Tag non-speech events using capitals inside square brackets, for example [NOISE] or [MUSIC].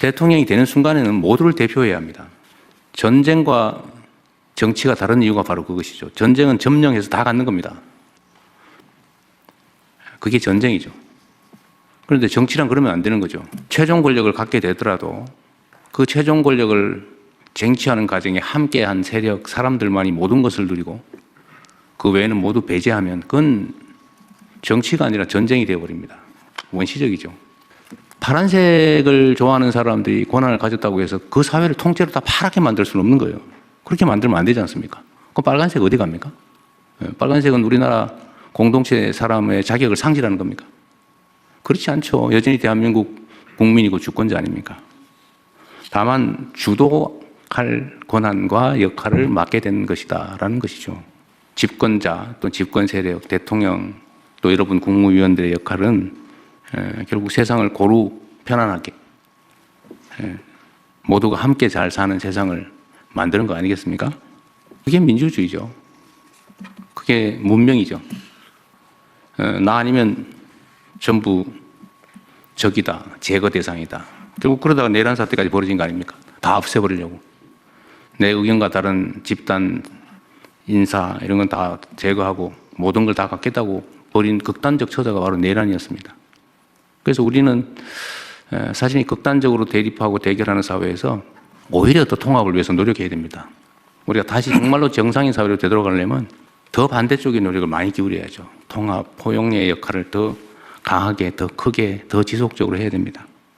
대통령이 되는 순간에는 모두를 대표해야 합니다. 전쟁과 정치가 다른 이유가 바로 그것이죠. 전쟁은 점령해서 다 갖는 겁니다. 그게 전쟁이죠. 그런데 정치란 그러면 안 되는 거죠. 최종 권력을 갖게 되더라도 그 최종 권력을 쟁취하는 과정에 함께한 세력, 사람들만이 모든 것을 누리고 그 외에는 모두 배제하면 그건 정치가 아니라 전쟁이 되어버립니다. 원시적이죠. 파란색을 좋아하는 사람들이 권한을 가졌다고 해서 그 사회를 통째로 다 파랗게 만들 수는 없는 거예요. 그렇게 만들면 안 되지 않습니까? 그럼 빨간색 어디 갑니까? 예, 빨간색은 우리나라 공동체 사람의 자격을 상실하는 겁니까? 그렇지 않죠. 여전히 대한민국 국민이고 주권자 아닙니까? 다만 주도할 권한과 역할을 맡게 된 것이다라는 것이죠. 집권자 또 집권 세력, 대통령 또 여러분 국무위원들의 역할은 에, 결국 세상을 고루 편안하게 에, 모두가 함께 잘 사는 세상을 만드는 거 아니겠습니까? 그게 민주주의죠. 그게 문명이죠. 어, 나 아니면 전부 적이다, 제거 대상이다. 결국 그러다가 내란 사태까지 벌어진 거 아닙니까? 다 없애버리려고. 내 의견과 다른 집단, 인사 이런 건 다 제거하고 모든 걸 다 갖겠다고 벌인 극단적 처자가 바로 내란이었습니다. 그래서 우리는 에, 사실 극단적으로 대립하고 대결하는 사회에서 오히려 더 통합을 위해서 노력해야 됩니다. 우리가 다시 정말로 [LAUGHS] 정상인 사회로 되돌아가려면 더 반대쪽의 노력을 많이 기울여야죠. 통합, 포용의 역할을 더 강하게, 더 크게, 더 지속적으로 해야 됩니다.